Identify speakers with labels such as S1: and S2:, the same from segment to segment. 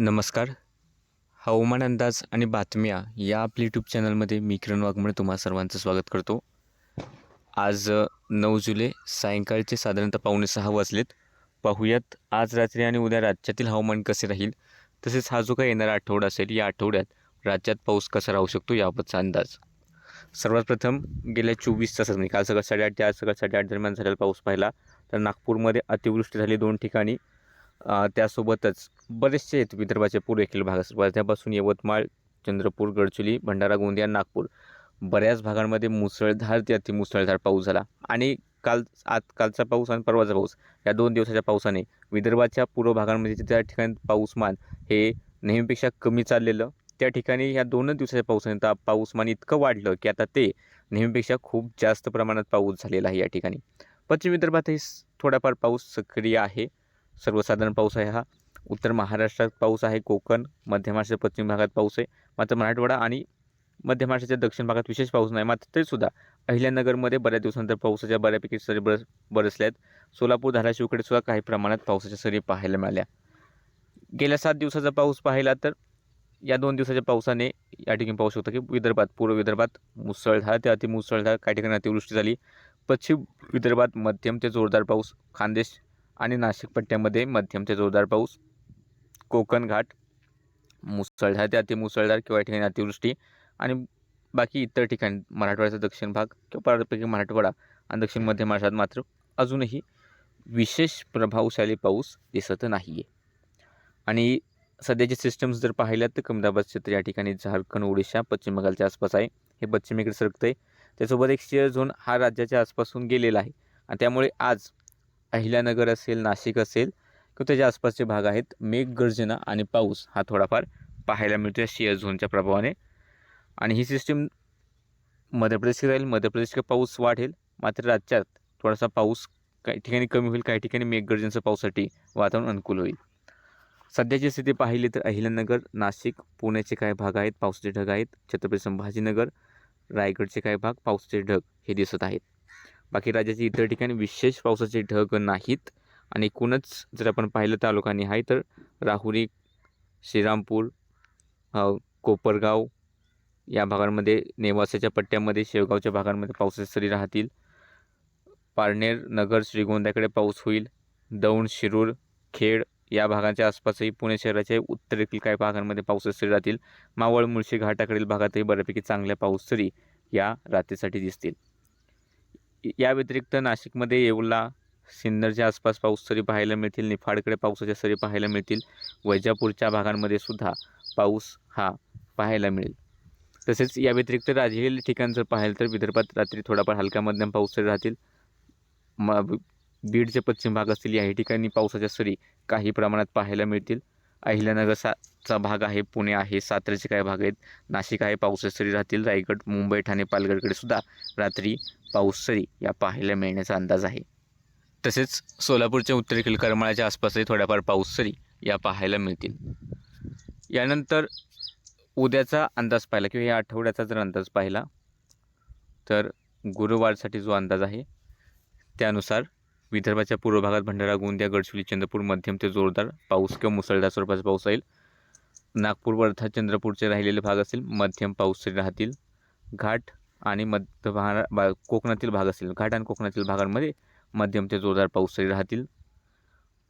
S1: नमस्कार. हवामान अंदाज आणि बातम्या या आपल्या यूट्यूब चॅनलमध्ये मी किरण वाघमळे तुम्हा सर्वांचं स्वागत करतो. आज नऊ जुलै सायंकाळचे साधारणतः पावणे सहा वाजलेत. पाहूयात आज रात्री आणि उद्या राज्यातील हवामान कसे राहील? तसेच हा जो काही येणारा आठवडा असेल या आठवड्यात राज्यात पाऊस कसा राहू शकतो याबाबतचा अंदाज. सर्वात प्रथम गेल्या चोवीस तासात काल सकाळ साडेआठ ते आज सकाळ साडेआठ दरम्यान झालेला पाऊस पाहिला तर नागपूरमध्ये अतिवृष्टी झाली दोन ठिकाणी. त्यासोबतच बरेचसे आहेत विदर्भाच्या पूर्वेकडील भागास वर्ध्यापासून यवतमाळ चंद्रपूर गडचुली भंडारा गोंदिया नागपूर बऱ्याच भागांमध्ये मुसळधार ते अतिमुसळधार पाऊस झाला. आणि काल आज कालचा पाऊस आणि परवाचा पाऊस या दोन दिवसाच्या पावसाने विदर्भाच्या पूर्व भागांमध्ये त्या ठिकाणी पाऊसमान हे नेहमीपेक्षा कमी चाललेलं. त्या ठिकाणी या दोनच दिवसाच्या पावसाने ता पाऊसमान इतकं वाढलं की आता ते नेहमीपेक्षा खूप जास्त प्रमाणात पाऊस झालेला आहे या ठिकाणी. पश्चिम विदर्भातही थोडाफार पाऊस सक्रिय आहे. सर्वसाधारण पाऊस आहे हा. उत्तर महाराष्ट्रात पाऊस आहे कोकण मध्य महाराष्ट्र पश्चिम भागात पाऊस आहे. मात्र मराठवाडा आणि मध्य महाराष्ट्राच्या दक्षिण भागात विशेष पाऊस नाही. मात्र तरीसुद्धा अहिल्यानगरमध्ये बऱ्याच दिवसानंतर पावसाच्या बऱ्यापैकी सरी बरस बरसल्या आहेत सोलापूर धाराशिवकडे सुद्धा काही प्रमाणात पावसाच्या सरी पाहायला मिळाल्या. गेल्या सात दिवसाचा पाऊस पाहिला तर या दोन दिवसाच्या पावसाने या ठिकाणी पाहू शकतो की विदर्भात पूर्व विदर्भात मुसळधार ते अतिमुसळधार काही ठिकाणी अतिवृष्टी झाली. पश्चिम विदर्भात मध्यम ते जोरदार पाऊस खानदेश आणि नाशिक पट्ट्यामध्ये मध्यम ते जोरदार पाऊस. कोकण घाट मुसळधार ते अतिमुसळधार किंवा या ठिकाणी अतिवृष्टी आणि बाकी इतर ठिकाणी मराठवाड्याचा दक्षिण भाग किंवा बऱ्यापैकी मराठवाडा आणि दक्षिण मध्य महाराष्ट्रात मात्र अजूनही विशेष प्रभावशाली पाऊस दिसत नाही आहे आणि सध्याचे सिस्टम्स जर पाहिल्यात तर कमी दाबाचे क्षेत्र या ठिकाणी झारखंड ओडिशा पश्चिम बंगालच्या आसपास आहे. हे पश्चिमेकडे सरकतं आहे त्यासोबत एक शेअर झोन हा राज्याच्या आसपासून गेलेला आहे. आणि त्यामुळे आज अहिल्यानगर असेल नाशिक असेल किंवा त्याच्या आसपासचे भाग आहेत मेघगर्जना आणि पाऊस हा थोडाफार पाहायला मिळतो या शेअर झोनच्या प्रभावाने. आणि ही सिस्टीम मध्य प्रदेशकडे राहील मध्य प्रदेशकडे पाऊस वाढेल मात्र राज्यात थोडासा पाऊस काही ठिकाणी कमी होईल काही ठिकाणी मेघगर्जनेचं पावसासाठी वातावरण अनुकूल होईल. सध्याची स्थिती पाहिली तर अहिल्यानगर नाशिक पुण्याचे काही भाग आहेत पावसाचे ढग आहेत छत्रपती संभाजीनगर रायगडचे काही भाग पावसाचे ढग हे दिसत आहेत. बाकी राज्याच्या इतर ठिकाणी विशेष पावसाचे ढग नाहीत. आणि एकूणच जर आपण पाहिलं तालुकांनी आहे तर राहुरी श्रीरामपूर कोपरगाव या भागांमध्ये नेवासाच्या पट्ट्यामध्ये शेवगावच्या भागांमध्ये पावसाचे सरी राहतील. पारनेर नगर श्रीगोंद्याकडे पाऊस होईल. दौंड शिरूर खेड या भागांच्या आसपासही पुणे शहराच्या उत्तरेतील काही भागांमध्ये पावसाचे सरी राहतील. मावळ मुळशी घाटाकडील भागातही बऱ्यापैकी चांगल्या पाऊस सरी या रात्रीसाठी दिसतील. या व्यतिरिक्त नाशिकमध्ये येवला सिन्नरच्या आसपास पाऊस सरी पाहायला मिळतील निफाडकडे पावसाच्या सरी पाहायला मिळतील वैजापूरच्या भागांमध्ये सुद्धा पाऊस हा पाहायला मिळेल. तसेच या व्यतिरिक्त राजहिल ठिकाण जर पाहिलं तर विदर्भात रात्री थोडाफार हलका मध्यम पाऊस सरी राहतील. म बीडचे पश्चिम भाग असतील याही ठिकाणी पावसाच्या सरी काही प्रमाणात पाहायला मिळतील. अहिल्यानगर सा चा भाग आहे पुणे आहे सातऱ्याचे काही भाग आहेत. नाशिक आहे पावसाच्या सरी राहतील. रायगड मुंबई ठाणे पालघरकडे सुद्धा रात्री पाऊस सरी या पाहायला मिळण्याचा अंदाज आहे. तसेच सोलापूरच्या उत्तरेकडील करमाळ्याच्या आसपासही थोड्याफार पाऊस सरी या पाहायला मिळतील. यानंतर उद्याचा अंदाज पाहिला किंवा या आठवड्याचा जर अंदाज पाहिला तर गुरुवारसाठी जो अंदाज आहे त्यानुसार विदर्भाच्या पूर्व भागात भंडारा गोंदिया गडचिरोली चंद्रपूर मध्यम ते जोरदार पाऊस किंवा मुसळधार स्वरूपाचा पाऊस राहील. नागपूर वर्धा चंद्रपूरचे राहिलेले भाग असतील मध्यम पाऊस राहतील. घाट आणि मध्य भाग बा कोकणातील भाग असेल घाट आणि कोकणातील भागांमध्ये मध्यम ते जोरदार पाऊस राहतील.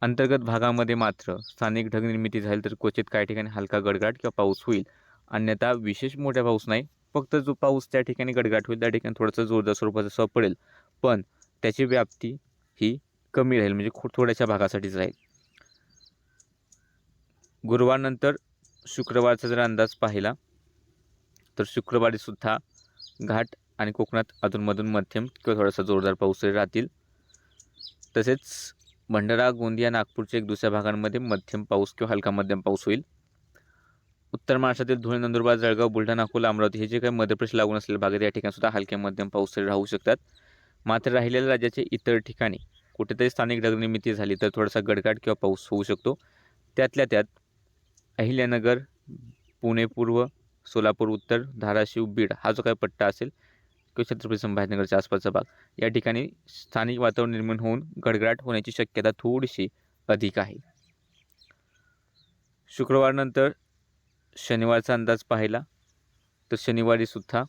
S1: अंतर्गत भागामध्ये मात्र स्थानिक ढग निर्मिती झाली तर क्वचित काही ठिकाणी हलका गडगाट किंवा पाऊस होईल. अन्यथा विशेष मोठा पाऊस नाही फक्त जो पाऊस त्या ठिकाणी गडगाट होईल त्या ठिकाणी थोडंसं जोरदार स्वरूपाचा सह पडेल. पण त्याची व्याप्ती ही कमी राहील म्हणजे खूप थोड्याशा भागासाठीच राहील. गुरुवारनंतर शुक्रवारचा जर अंदाज पाहिला तर शुक्रवारीसुद्धा घाट आणि कोकणात अधूनमधून मध्यम किंवा थोडासा जोरदार पाऊस राहतील. तसेच भंडारा गोंदिया नागपूरच्या एक दुसऱ्या भागांमध्ये मध्यम पाऊस किंवा हलका मध्यम पाऊस होईल. उत्तर महाराष्ट्रातील धुळे नंदुरबार जळगाव बुलढाणा अकोला अमरावती हे जे काही मध्यप्रदेश लागून असलेले भाग आहेत या ठिकाणी सुद्धा हलक्या मध्यम पाऊस राहू शकतात. मात्र राहिलेल्या राज्याचे इतर ठिकाणी कुठेतरी स्थानिक ढगनिर्मिती झाली तर थोडासा गडगाट किंवा पाऊस होऊ शकतो. त्यातल्या त्यात अहिल्यानगर पुणे पूर्व सोलापूर उत्तर धाराशिव बीड हा जो काही पट्टा असेल किंवा छत्रपती संभाजीनगरच्या आसपासचा भाग या ठिकाणी स्थानिक वातावरण निर्माण होऊन गडगडाट होण्याची शक्यता थोडीशी अधिक आहे. शुक्रवारनंतर शनिवारचा अंदाज पाहिला तर शनिवारीसुद्धा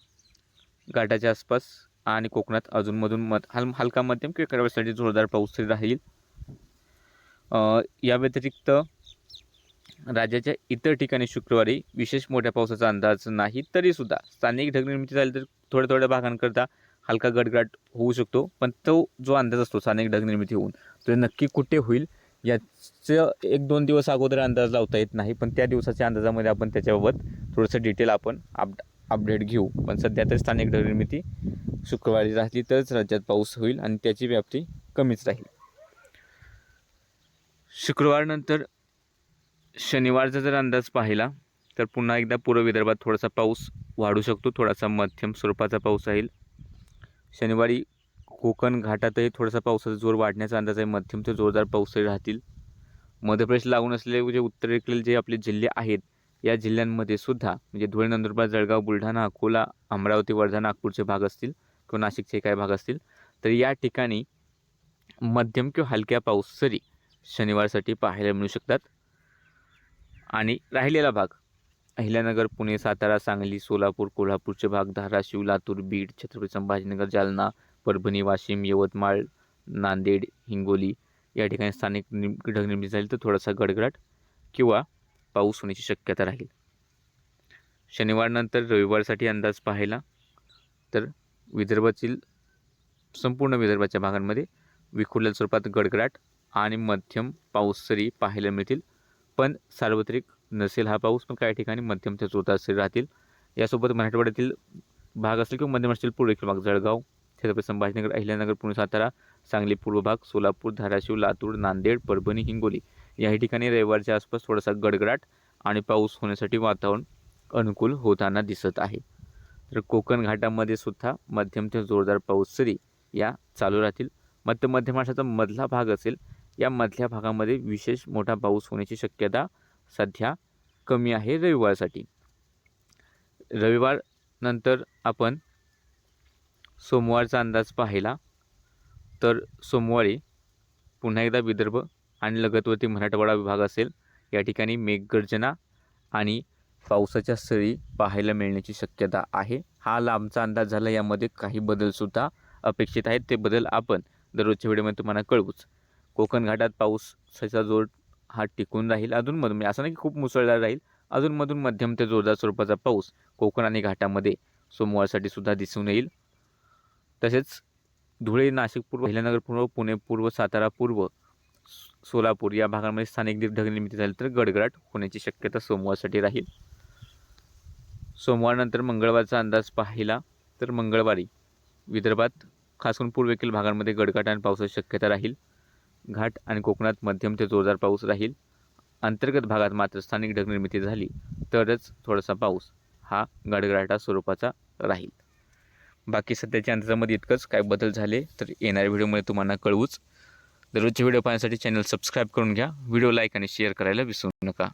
S1: घाटाच्या आसपास आणि कोकणात अजूनमधून मध हल हलका मध्यम किंवा काही जोरदार पाऊस राहील. या व्यतिरिक्त राज्याच्या इतर ठिकाणी शुक्रवारी विशेष मोठ्या पावसाचा अंदाज नाही तरीसुद्धा स्थानिक ढगनिर्मिती झाली तर थोड्या थोड्या भागांकरता हलका गडगडाट होऊ शकतो पण तो जो अंदाज असतो स्थानिक ढगनिर्मिती होऊन तो नक्की कुठे होईल याचं एक दोन दिवस अगोदर अंदाज लावता येत नाही पण त्या दिवसाच्या अंदाजामध्ये आपण त्याच्याबाबत थोडंसं डिटेल आपण अप अपडेट घेऊ. पण सध्या तरी स्थानिक ढगनिर्मिती शुक्रवारी राहिली तरच राज्यात पाऊस होईल आणि त्याची व्याप्ती कमीच राहील. शुक्रवारनंतर शनिवारचा जर अंदाज पाहिला तर पुन्हा एकदा पूर्व विदर्भात थोडासा पाऊस वाढू शकतो. थोडासा मध्यम स्वरूपाचा पाऊस राहील. शनिवारी कोकण घाटातही थोडासा पावसाचा जोर वाढण्याचा अंदाज आहे. मध्यम ते जोरदार पाऊसही राहतील. मध्य प्रदेश लागून असलेले जे उत्तरेकडील जे आपले जिल्हे आहेत या जिल्ह्यांमध्ये सुद्धा म्हणजे धुळे नंदुरबार जळगाव बुलढाणा अकोला अमरावती वर्धा नागपूरचे भाग असतील किंवा नाशिकचे काही भाग असतील तर या ठिकाणी मध्यम किंवा हलक्या पाऊस सरी शनिवारसाठी पाहायला मिळू शकतात. आणि राहिलेला भाग अहिल्यानगर पुणे सातारा सांगली सोलापूर कोल्हापूरचे भाग धाराशिव लातूर बीड छत्रपती संभाजीनगर जालना परभणी वाशिम यवतमाळ नांदेड हिंगोली या ठिकाणी स्थानिक निम ढगनिर्मिती झाली तर थोडासा गडगडाट किंवा पाऊस होण्याची शक्यता राहील. शनिवारनंतर रविवारसाठी अंदाज पाहायला तर विदर्भातील संपूर्ण विदर्भाच्या भागांमध्ये विखुरलेल्या स्वरूपात गडगडाट आणि मध्यम पाऊस सरी पाहायला मिळतील. पण सार्वत्रिक नसेल हा पाऊस पण काही ठिकाणी मध्यम ते जोरदार सरी राहतील. यासोबत मराठवाड्यातील भाग असेल किंवा मध्य महाराष्ट्रातील पूर्वेकडील भाग जळगाव छत्रपती संभाजीनगर अहिल्यानगर पुणे सातारा सांगली पूर्व भाग सोलापूर धाराशिव लातूर नांदेड परभणी हिंगोली याही ठिकाणी रविवारच्या आसपास थोडासा गडगडाट आणि पाऊस होण्यासाठी वातावरण अनुकूल होताना दिसत आहे. तर कोकण घाटामध्ये सुद्धा मध्यम ते जोरदार पाऊस सरी या चालू राहतील. मध्य मध्य महाराष्ट्राचा मधला भाग असेल या मधल्या भागामध्ये विशेष मोठा पाऊस होण्याची शक्यता सध्या कमी आहे रविवारसाठी. रविवार नंतर आपण सोमवारचा अंदाज पाहिला तर सोमवारी पुन्हा एकदा विदर्भ आणि लगतवरती मराठवाडा विभाग असेल. या ठिकाणी मेघगर्जना आणि पावसाच्या सरी पाहायला मिळण्याची शक्यता आहे. हा लांबचा अंदाज झाला यामध्ये काही बदलसुद्धा अपेक्षित आहेत. ते बदल आपण दररोजच्या व्हिडिओमध्ये तुम्हाला कळवूच. कोकण घाटात पाऊसाचा जोर हा टिकून राहील अधूनमधून म्हणजे असं नाही की खूप मुसळधार राहील अधूनमधून मध्यम ते जोरदार स्वरूपाचा पाऊस कोकण आणि घाटामध्ये सोमवारसाठी सुद्धा दिसून येईल. तसेच धुळे नाशिक पूर्व अहिल्यानगर पूर्व पुणे पूर्व सातारा पूर्व सोलापूर या भागांमध्ये स्थानिक ढगनिर्मिती झाली तर गडगडाट होण्याची शक्यता सोमवारसाठी राहील. सोमवारनंतर मंगळवारचा अंदाज पाहिला तर मंगळवारी. विदर्भात खास करून पूर्वेकडील भागांमध्ये गडगडाट आणि पावसाची शक्यता राहील. घाट आणि कोकणात मध्यम ते जोरदार पाऊस राहील. अंतर्गत भागात मात्र स्थानिक ढगनिर्मिती झाली तरच थोडासा पाऊस हा गडगडाटा स्वरूपाचा राहील. बाकी सध्याच्या अंदाजामध्ये इतकंच. काय बदल झाले तर येणाऱ्या व्हिडिओमध्ये तुम्हाला कळवूच. दररोजचे व्हिडिओ पाहण्यासाठी चॅनल सबस्क्राईब करून घ्या. व्हिडिओ लाईक आणि शेअर करायला विसरू नका.